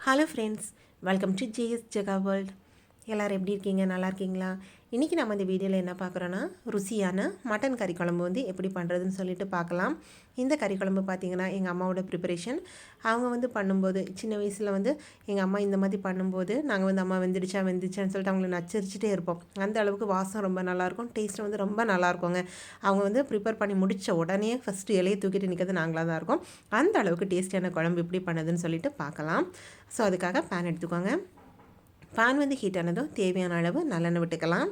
hello friends welcome to JS Jega world எல்லோரும் எப்படி இருக்கீங்க? நல்லா இருக்கீங்களா? இன்றைக்கி நம்ம இந்த வீடியோவில் என்ன பார்க்குறோன்னா ருசியான மட்டன் கறி குழம்பு வந்து எப்படி பண்ணுறதுன்னு சொல்லிட்டு பார்க்கலாம். இந்த கறி குழம்பு பார்த்திங்கன்னா எங்கள் அம்மாவோட ப்ரிப்பரேஷன் அவங்க வந்து பண்ணும்போது சின்ன வயசில் வந்து எங்கள் அம்மா இந்த மாதிரி பண்ணும்போது நாங்கள் வந்து அம்மா வெந்துடுச்சா வெந்துச்சான்னு சொல்லிட்டு அவங்கள நச்சரிச்சுட்டே இருப்போம். அந்த அளவுக்கு வாசம் ரொம்ப நல்லாயிருக்கும். டேஸ்ட்டு வந்து ரொம்ப நல்லாயிருக்குங்க. அவங்க வந்து ப்ரிப்பேர் பண்ணி முடித்த உடனே ஃபஸ்ட்டு இலையை தூக்கிட்டு நிற்கிறது நாங்களாக தான் இருக்கோம். அந்த அளவுக்கு டேஸ்டியான குழம்பு எப்படி பண்ணுதுன்னு சொல்லிட்டு பார்க்கலாம். ஸோ அதுக்காக பேன் எடுத்துக்கோங்க. பான் வந்து ஹீட் ஆனதும் தேவையான அளவு நல்லெண்ணெய் விட்டுக்கலாம்.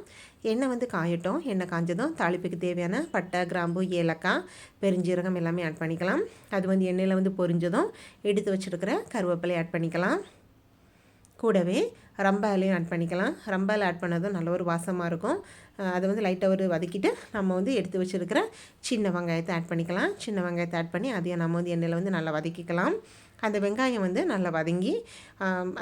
எண்ணெய் வந்து காயட்டும். எண்ணெய் காஞ்சதும் தாளிப்புக்கு தேவையான பட்டை கிராம்பு ஏலக்காய் பெருஞ்சீரகம் எல்லாமே ஆட் பண்ணிக்கலாம். அது வந்து எண்ணெயில் வந்து பொரிஞ்சதும் எடுத்து வச்சுருக்கிற கருவேப்பிலை ஆட் பண்ணிக்கலாம். கூடவே ரம்பாலையும் ஆட் பண்ணிக்கலாம். ரம்பாலை ஆட் பண்ணதும் நல்ல ஒரு வாசமாக இருக்கும். அதை வந்து லைட்டாக ஒரு வதக்கிட்டு நம்ம வந்து எடுத்து வச்சுருக்கிற சின்ன வெங்காயத்தை ஆட் பண்ணிக்கலாம். சின்ன வெங்காயத்தை ஆட் பண்ணி அதையும் நம்ம வந்து எண்ணெயில் வந்து நல்லா வதக்கிக்கலாம். அந்த வெங்காயம் வந்து நல்லா வதங்கி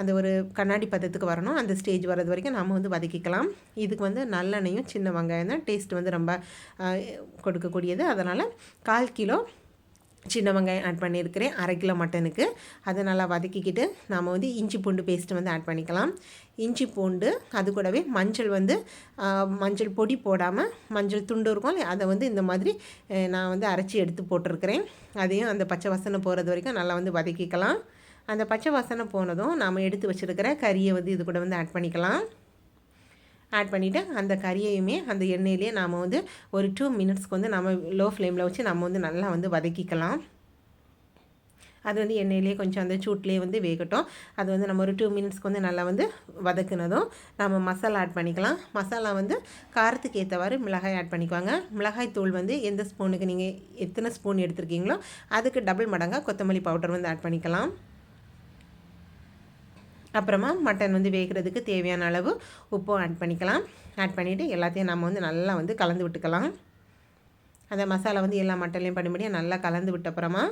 அந்த ஒரு கண்ணாடி பதத்துக்கு வரணும். அந்த ஸ்டேஜ் வர்றது வரைக்கும் நம்ம வந்து வதக்கிக்கலாம். இதுக்கு வந்து நல்லெண்ணெயும் சின்ன வெங்காயம் தான் டேஸ்ட் வந்து ரொம்ப கொடுக்கக்கூடியது. அதனால் கால் கிலோ சின்ன வெங்காயம் ஆட் பண்ணியிருக்கிறேன். அரை கிலோ மட்டனுக்கு. அதை நல்லா வதக்கிக்கிட்டு நாம் வந்து இஞ்சி பூண்டு பேஸ்ட்டு வந்து ஆட் பண்ணிக்கலாம். இஞ்சி பூண்டு அது கூடவே மஞ்சள் வந்து மஞ்சள் பொடி போடாமல் மஞ்சள் துண்டு இருக்கும் அதை வந்து இந்த மாதிரி நான் வந்து அரைச்சி எடுத்து போட்டிருக்கிறேன். அதையும் அந்த பச்சை வாசனை போகிறது வரைக்கும் நல்லா வந்து வதக்கிக்கலாம். அந்த பச்சை வாசனை போனதும் நாம் எடுத்து வச்சுருக்கிற கறியை வந்து இது கூட வந்து ஆட் பண்ணிக்கலாம். ஆட் பண்ணிவிட்டு அந்த கறியையுமே அந்த எண்ணெயிலே நாம் வந்து ஒரு டூ மினிட்ஸ்க்கு வந்து நம்ம லோ ஃப்ளேமில் வச்சு நம்ம வந்து நல்லா வந்து வதக்கிக்கலாம். அது வந்து எண்ணெயிலே கொஞ்சம் அந்த சூட்லேயே வந்து வேகட்டும். அது வந்து நம்ம ஒரு டூ மினிட்ஸ்க்கு வந்து நல்லா வந்து வதக்குனதும் நம்ம மசாலா ஆட் பண்ணிக்கலாம். மசாலா வந்து காரத்துக்கு ஏற்றவாறு மிளகாய் ஆட் பண்ணிக்குவாங்க மிளகாய் தூள் வந்து எந்த ஸ்பூனுக்கு நீங்கள் எத்தனை ஸ்பூன் எடுத்துருக்கீங்களோ அதுக்கு டபுள் மடங்காக கொத்தமல்லி பவுடர் வந்து ஆட் பண்ணிக்கலாம். அப்புறமா மட்டன் வந்து வேகிறதுக்கு தேவையான அளவு உப்பும் ஆட் பண்ணிக்கலாம். ஆட் பண்ணிவிட்டு எல்லாத்தையும் நம்ம வந்து நல்லா வந்து கலந்து விட்டுக்கலாம். அந்த மசாலா வந்து எல்லா மட்டன்லையும் பண்ணும்படியாக நல்லா கலந்து விட்ட அப்புறமா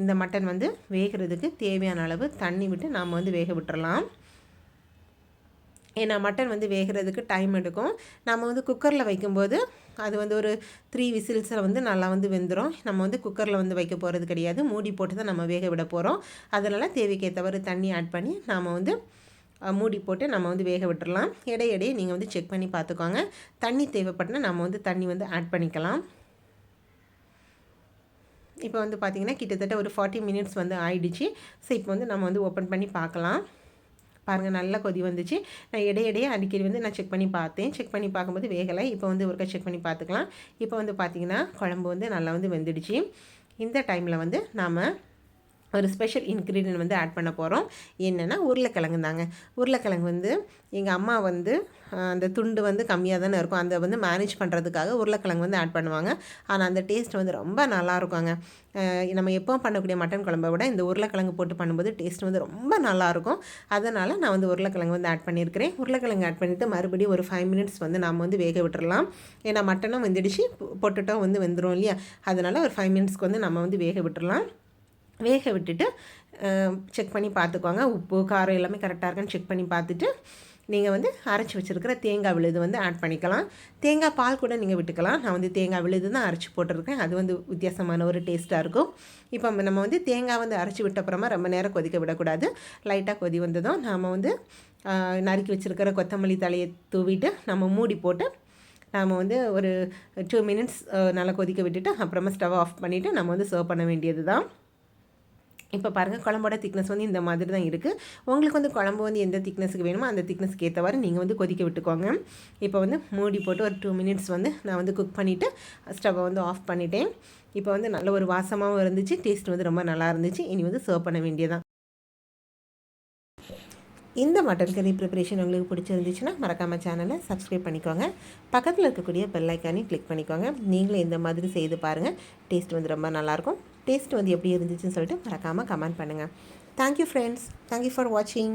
இந்த மட்டன் வந்து வேகிறதுக்கு தேவையான அளவு தண்ணி விட்டு நாம் வந்து வேக விட்டுறலாம். ஏன்னா மட்டன் வந்து வேகிறதுக்கு டைம் எடுக்கும். நம்ம வந்து குக்கரில் வைக்கும்போது அது வந்து ஒரு த்ரீ விசில்ஸில் வந்து நல்லா வந்து வெந்துடும் நம்ம வந்து குக்கரில் வந்து வைக்க போகிறது கிடையாது. மூடி போட்டு தான் நம்ம வேக விட போகிறோம் அதனால் தேவைக்கேற்றவரை தண்ணி ஆட் பண்ணி நாம் வந்து மூடி போட்டு நம்ம வந்து வேக விட்டுடலாம் இடையிடையே நீங்கள் வந்து செக் பண்ணி பார்த்துக்கோங்க தண்ணி தேவைப்பட்டனா நம்ம வந்து தண்ணி வந்து ஆட் பண்ணிக்கலாம். இப்போ வந்து பார்த்திங்கன்னா கிட்டத்தட்ட ஒரு ஃபார்ட்டி மினிட்ஸ் வந்து ஆயிடுச்சு. ஸோ இப்போ வந்து நம்ம வந்து ஓப்பன் பண்ணி பார்க்கலாம் பாருங்கள் நல்லா கொதி வந்துச்சு. நான் இடையிடையே அடிக்கடி வந்து நான் செக் பண்ணி பார்த்தேன். செக் பண்ணி பார்க்கும்போது வேகலை. இப்போ வந்து ஒருக்கா செக் பண்ணி பார்த்துக்கலாம். இப்போ வந்து பார்த்திங்கன்னா குழம்பு வந்து நல்லா வந்து வெந்துடுச்சு. இந்த டைமில் வந்து நாம் ஒரு ஸ்பெஷல் இன்க்ரீடியன்ட் வந்து ஆட் பண்ண போகிறோம் என்னென்னா உருளைக்கிழங்கு தாங்க. உருளைக்கிழங்கு வந்து எங்கள் அம்மா வந்து அந்த துண்டு வந்து கம்மியாக தானே இருக்கும். அந்த வந்து மேனேஜ் பண்ணுறதுக்காக உருளைக்கிழங்கு வந்து ஆட் பண்ணுவாங்க. ஆனால் அந்த டேஸ்ட் வந்து ரொம்ப நல்லா இருக்குங்க. நம்ம எப்போ பண்ணக்கூடிய மட்டன் குழம்பை விட இந்த உருளைக்கிழங்கு போட்டு பண்ணும்போது டேஸ்ட் வந்து ரொம்ப நல்லாயிருக்கும் அதனால் நான் வந்து உருளைக்கிழங்கு வந்து ஆட் பண்ணியிருக்கிறேன். உருளைக்கிழங்கு ஆட் பண்ணிவிட்டு மறுபடியும் ஒரு ஃபைவ் மினிட்ஸ் வந்து நாம் வந்து வேக விட்டுறலாம். ஏன்னா மட்டனும் வெந்துடுச்சு. பொட்டுட்டும் வந்து வெந்துடும் இல்லையா? அதனால் ஒரு ஃபைவ் மினிட்ஸ்க்கு வந்து நம்ம வந்து வேக விட்டுறலாம். வேக விட்டுட்டு செக் பண்ணி பார்த்துக்கோங்க. உப்பு காரம் எல்லாமே கரெக்டாக இருக்கான்னு செக் பண்ணி பார்த்துட்டு நீங்கள் வந்து அரைச்சி வச்சுருக்கிற தேங்காய் விழுது வந்து ஆட் பண்ணிக்கலாம். தேங்காய் பால் கூட நீங்கள் விட்டுக்கலாம். நான் வந்து தேங்காய் விழுது தான் அரைச்சி போட்டிருக்கேன். அது வந்து வித்தியாசமான ஒரு டேஸ்ட்டாக இருக்கும். இப்போ நம்ம வந்து தேங்காய் வந்து அரைச்சி விட்டப்புறமா ரொம்ப நேரம் கொதிக்க விடக்கூடாது. லைட்டாக கொதி வந்ததும் நாம் வந்து நறுக்கி வச்சுருக்கிற கொத்தமல்லி தலையை தூவிட்டு நம்ம மூடி போட்டு நாம் வந்து ஒரு டூ மினிட்ஸ் நல்லா கொதிக்க விட்டுட்டு அப்புறமா ஸ்டவ் ஆஃப் பண்ணிவிட்டு நம்ம வந்து சர்வ் பண்ண வேண்டியது தான் இப்போ பாருங்கள் குழம்போட திக்னஸ் வந்து இந்த மாதிரி தான் இருக்குது உங்களுக்கு வந்து குழம்பு வந்து எந்த திக்னஸுக்கு வேணுமோ அந்த திக்னஸ்க்கு ஏற்றவாறு நீங்கள் வந்து கொதிக்க விட்டுக்கோங்க. இப்போ வந்து மூடி போட்டு ஒரு டூ மினிட்ஸ் வந்து நான் வந்து குக் பண்ணிவிட்டு ஸ்டவ்வை வந்து ஆஃப் பண்ணிட்டேன். இப்போ வந்து நல்ல ஒரு வாசமாகவும் இருந்துச்சு. டேஸ்ட் வந்து ரொம்ப நல்லா இருந்துச்சு. இனி வந்து சர்வ் பண்ண வேண்டியதான் இந்த மட்டன் கறி ப்ரிப்பரேஷன் உங்களுக்கு பிடிச்சிருந்துச்சுன்னா மறக்காமல் சேனலை சப்ஸ்கிரைப் பண்ணிக்கோங்க. பக்கத்தில் இருக்கக்கூடிய பெல் கிளிக் பண்ணிக்கோங்க. நீங்களும் இந்த மாதிரி செய்து பாருங்கள் டேஸ்ட் வந்து ரொம்ப நல்லாயிருக்கும் டேஸ்ட் வந்து எப்படி இருந்துச்சுன்னு சொல்லிட்டு மறக்காமல் கமெண்ட் பண்ணுங்கள் தேங்க்யூ ஃப்ரெண்ட்ஸ் தேங்க்யூ ஃபார் வாட்சிங்